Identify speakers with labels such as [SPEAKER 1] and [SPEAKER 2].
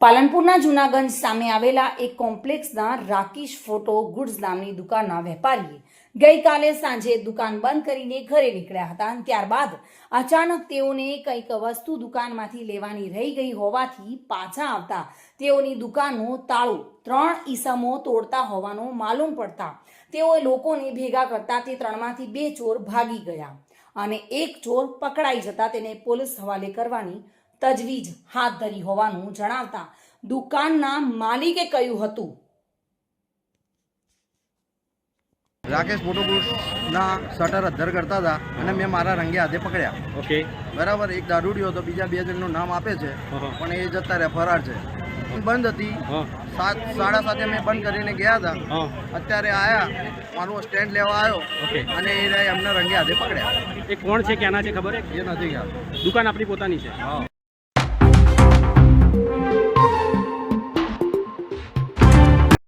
[SPEAKER 1] પાલનપુરના જૂનાગંજ સામે આવેલા એક કોમ્પ્લેક્સના રાકેશ ફોટો ગુડ્સ નામની દુકાનના વેપારીએ ગઈકાલે સાંજે દુકાન બંધ કરીને ઘરે નીકળ્યા હતા અને ત્યારબાદ અચાનક તેઓને કંઈક વસ્તુ દુકાનમાંથી લેવાની રહી ગઈ હોવાથી પાછા આવતા તેઓની દુકાનનું તાળું ત્રણ ઈસમો તોડતા હોવાનું માલુમ પડતા તેઓએ લોકોને ભેગા કરતા તે ત્રણમાંથી બે ચોર ભાગી ગયા અને એક ચોર પકડાઈ જતા તેને પોલીસ હવાલે કરવાની તજવીજ હાથ ધરી હોવાનું જણાવતા દુકાનના માલિકે કહ્યું હતું.
[SPEAKER 2] રાકેશ ફોટોબુકના શટર અધ્ધર કરતા હતા અને મેં મારા રંગે હાથે પકડ્યા.
[SPEAKER 3] ઓકે
[SPEAKER 2] બરાબર એક દારૂડિયો હતો બીજા બે જણનું નામ આપે છે પણ એ જતા રહ્યા ફરાર છે. બંધ હતી. સાત સાડા સાતે મેં બંધ કરીને ગયા હતા. અત્યારે આયા મારું સ્ટેન્ડ લેવા આવ્યો
[SPEAKER 3] ઓકે
[SPEAKER 2] અને એ એમને રંગે હાથે પકડ્યા.
[SPEAKER 3] એ કોણ છે ક્યાંના છે ખબર?
[SPEAKER 2] એ નથી ગયા
[SPEAKER 3] દુકાન આપણી પોતાની છે.
[SPEAKER 2] હા.